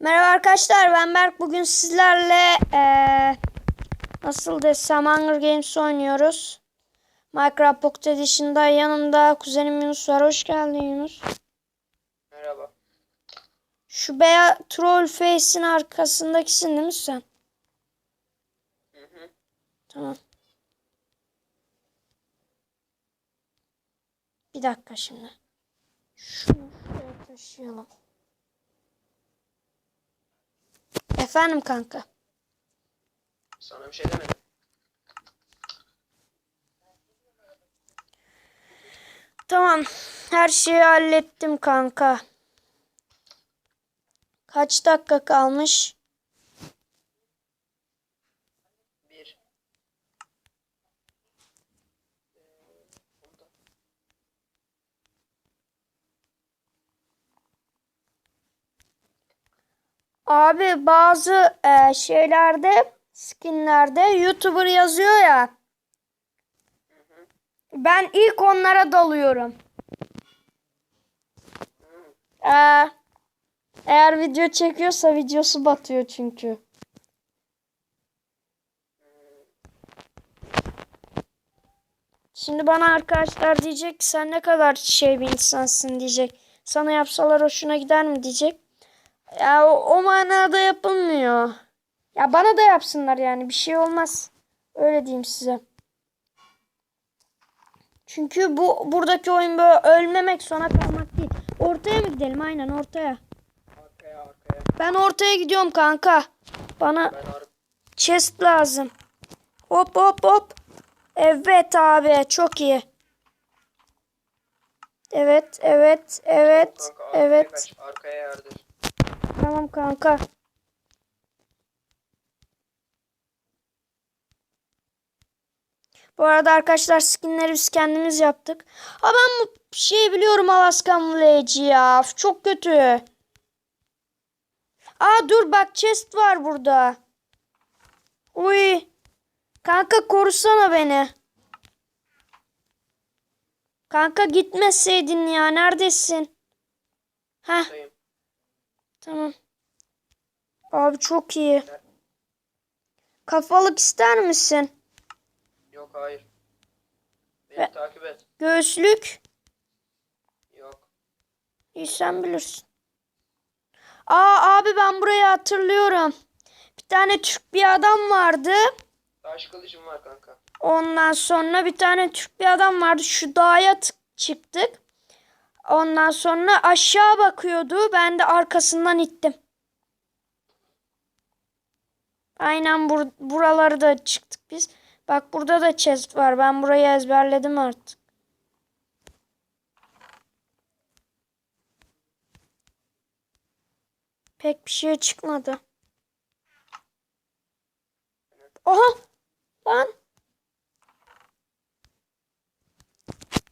Merhaba arkadaşlar ben Berk. Bugün sizlerle eee, nasıl desem Hunger Games oynuyoruz. Minecraft Pocket Edition'da yanımda kuzenim Yunus var. Hoş geldin Yunus. Merhaba. Şu beyaz troll face'in arkasındakisin değil mi sen? Hı hı. Tamam. Bir dakika şimdi. Şunu şuraya taşıyalım. Efendim kanka. Sana bir şey demedim. Tamam. Her şeyi hallettim kanka. Kaç dakika kalmış? Abi bazı e, şeylerde skinlerde YouTuber yazıyor ya. Ben ilk onlara dalıyorum. Ee, eğer video çekiyorsa videosu batıyor çünkü. Şimdi bana arkadaşlar diyecek sen ne kadar şey bir insansın diyecek. Sana yapsalar hoşuna gider mi diyecek. Ya o, o manada yapılmıyor. Ya bana da yapsınlar yani bir şey olmaz. Öyle diyeyim size. Çünkü bu buradaki oyun böyle ölmemek sona kalmak değil. Ortaya mı gidelim? Aynen ortaya. Arkaya arkaya. Ben ortaya gidiyorum kanka. Bana chest lazım. Hop hop hop. Evet abi çok iyi. Evet evet evet evet. Tamam kanka. Bu arada arkadaşlar skinleri biz kendimiz yaptık. Ha ben bu şey biliyorum Alaskan Village ya. Çok kötü. Aa dur bak chest var burada. Uy. Kanka korusana beni. Kanka gitmeseydin ya. Neredesin? Heh. Tamam. Abi çok iyi. Kafalık ister misin? Yok hayır. Beni Ve- takip et. Göğüslük. Yok. İyi sen bilirsin. Aa abi ben burayı hatırlıyorum. Bir tane Türk bir adam vardı. Taş kılıcım var kanka. Ondan sonra bir tane Türk bir adam vardı. Şu dağa çıktık. Ondan sonra aşağı bakıyordu. Ben de arkasından ittim. Aynen bur buraları da çıktık biz. Bak burada da chest var. Ben burayı ezberledim artık. Pek bir şey çıkmadı. Aha! Lan!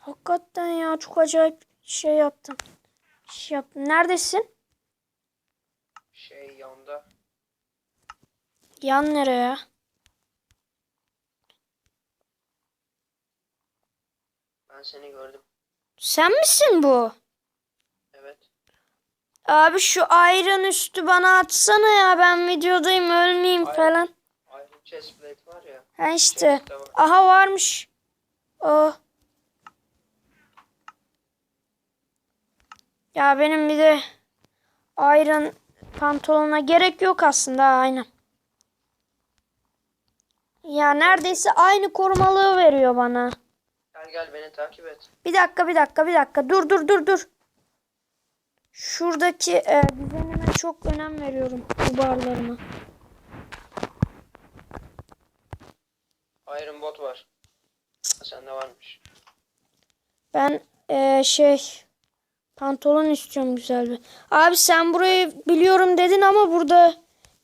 Hakikaten ya çok acayip şey yaptım. Şey yaptım. Neredesin? Şey yanda. Yan nereye? Ben seni gördüm. Sen misin bu? Evet. Abi şu iron üstü bana atsana ya ben videodayım ölmeyeyim Iron- falan. Iron chestplate var ya. Ha işte. Var. Aha varmış. Oh. Ya benim bir de iron pantolona gerek yok aslında aynen. Ya neredeyse aynı korumalığı veriyor bana. Gel gel beni takip et. Bir dakika bir dakika bir dakika dur dur dur dur. Şuradaki e, düzenime çok önem veriyorum bu barlarıma. Iron bot var. Sende varmış. Ben e, şey pantolon istiyorum güzel bir. Abi sen burayı biliyorum dedin ama burada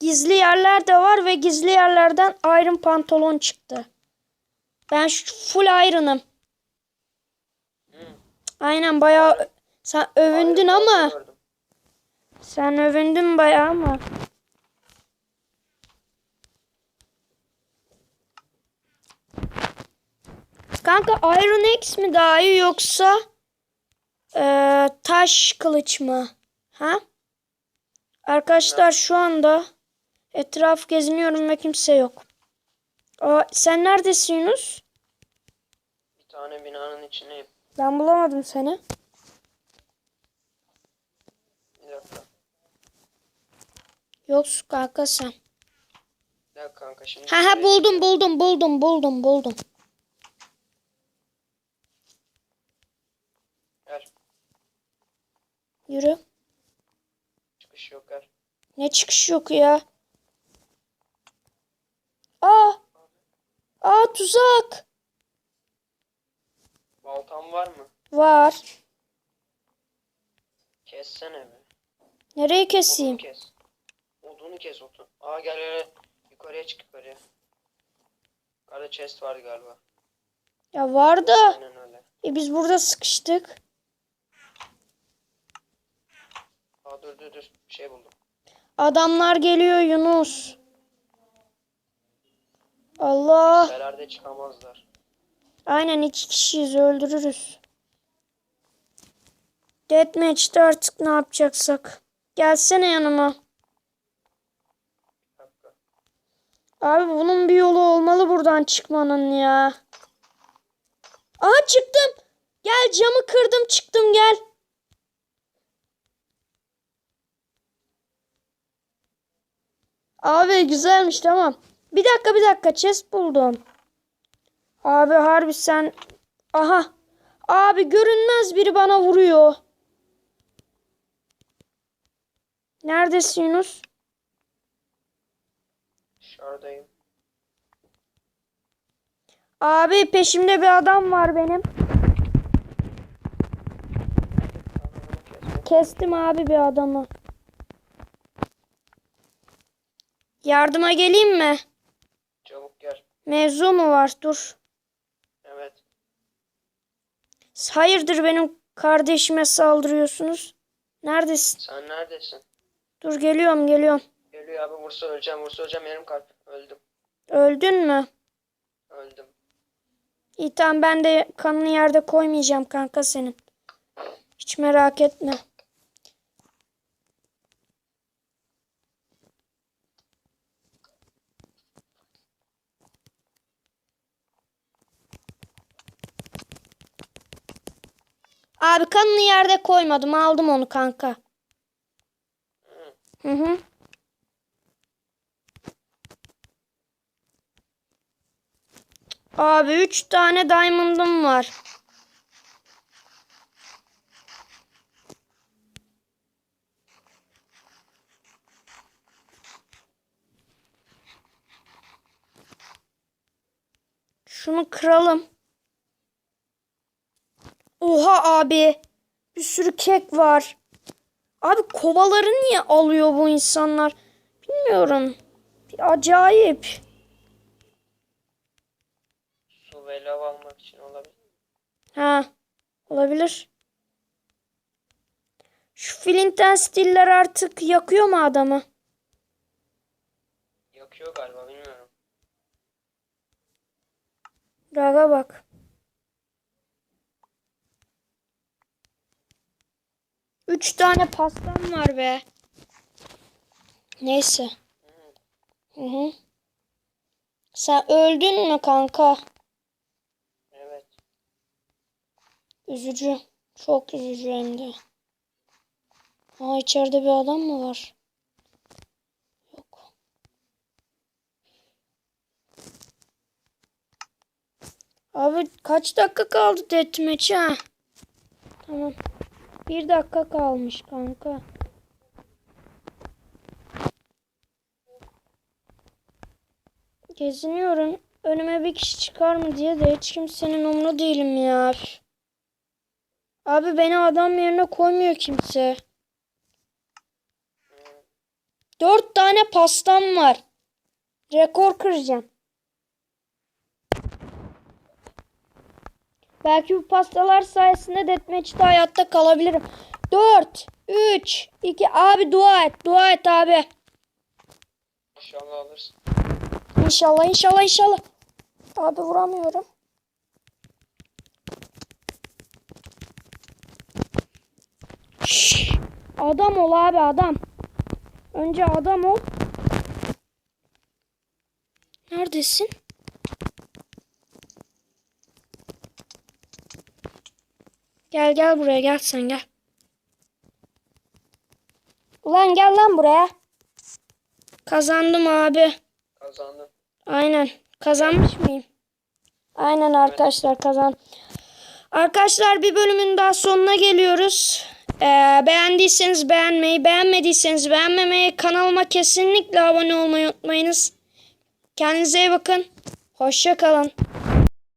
gizli yerler de var ve gizli yerlerden iron pantolon çıktı. Ben şu full iron'ım. Aynen bayağı sen övündün ama sen övündün bayağı ama. Kanka Iron X mi daha iyi yoksa eee, taş kılıç mı? Ha? Arkadaşlar şu anda etraf geziniyorum ve kimse yok. Aa, sen neredesin Yunus? Bir tane binanın içindeyim. Ben bulamadım seni. Bir dakika. Yoksun kanka sen. Bir dakika kanka şimdi. Ha ha buldum buldum buldum buldum buldum. Gel. Yürü. Çıkış yok gel. Ne çıkış yok ya. Aa. Aa tuzak. Baltam var mı? Var. Kessene be. Nereye Odunu keseyim? kes. Odunu kes odunu. Aa gel gel. Yukarıya çık yukarıya. Yukarıda chest var galiba. Ya var da. Aynen öyle. E biz burada sıkıştık. Aa dur dur dur. Bir şey buldum. Adamlar geliyor Yunus. Allah. Belerde çıkamazlar. Aynen iki kişiyiz öldürürüz. Deathmatch'te artık ne yapacaksak. Gelsene yanıma. Abi bunun bir yolu olmalı buradan çıkmanın ya. Aha çıktım. Gel camı kırdım çıktım gel. Abi güzelmiş tamam. Bir dakika bir dakika chest buldum. Abi harbi sen. Aha. Abi görünmez biri bana vuruyor. Neredesin Yunus? Dışarıdayım. Abi peşimde bir adam var benim. Kestim abi bir adamı. Yardıma geleyim mi? Çabuk gel. Mevzu mu var? Dur. Evet. Hayırdır benim kardeşime saldırıyorsunuz? Neredesin? Sen neredesin? Dur geliyorum geliyorum. Geliyor abi vursa öleceğim vursa öleceğim yarım kalp. Öldüm. Öldün mü? Öldüm. İyi tamam ben de kanını yerde koymayacağım kanka senin. Hiç merak etme. Abi kanını yerde koymadım. Aldım onu kanka. Hı hı. Abi üç tane diamond'ım var. Şunu kıralım. Oha abi. Bir sürü kek var. Abi kovaları niye alıyor bu insanlar? Bilmiyorum. Bir acayip. Su ve lav almak için olabilir. Ha, olabilir. Şu Flinten stiller artık yakıyor mu adamı? Yakıyor galiba bilmiyorum. Raga bak. Üç tane pastam var be. Neyse. Hı hı. Sen öldün mü kanka? Evet. Üzücü. Çok üzücü hem de. Aa içeride bir adam mı var? Yok. Abi kaç dakika kaldı deathmatch'e ha? Tamam. Bir dakika kalmış kanka. Geziniyorum. Önüme bir kişi çıkar mı diye de hiç kimsenin umru değilim ya. Abi beni adam yerine koymuyor kimse. Dört tane pastam var. Rekor kıracağım. Belki bu pastalar sayesinde deathmatch'te hayatta kalabilirim. Dört, üç, iki. Abi dua et. Dua et abi. İnşallah alırsın. İnşallah inşallah inşallah. Abi vuramıyorum. Adam ol abi adam. Önce adam ol. Neredesin? Gel gel buraya gel sen gel. Ulan gel lan buraya. Kazandım abi. Kazandım. Aynen. Kazanmış mıyım? Aynen arkadaşlar kazan. Arkadaşlar bir bölümün daha sonuna geliyoruz. Ee, beğendiyseniz beğenmeyi, beğenmediyseniz beğenmemeyi, kanalıma kesinlikle abone olmayı unutmayınız. Kendinize iyi bakın. Hoşça kalın.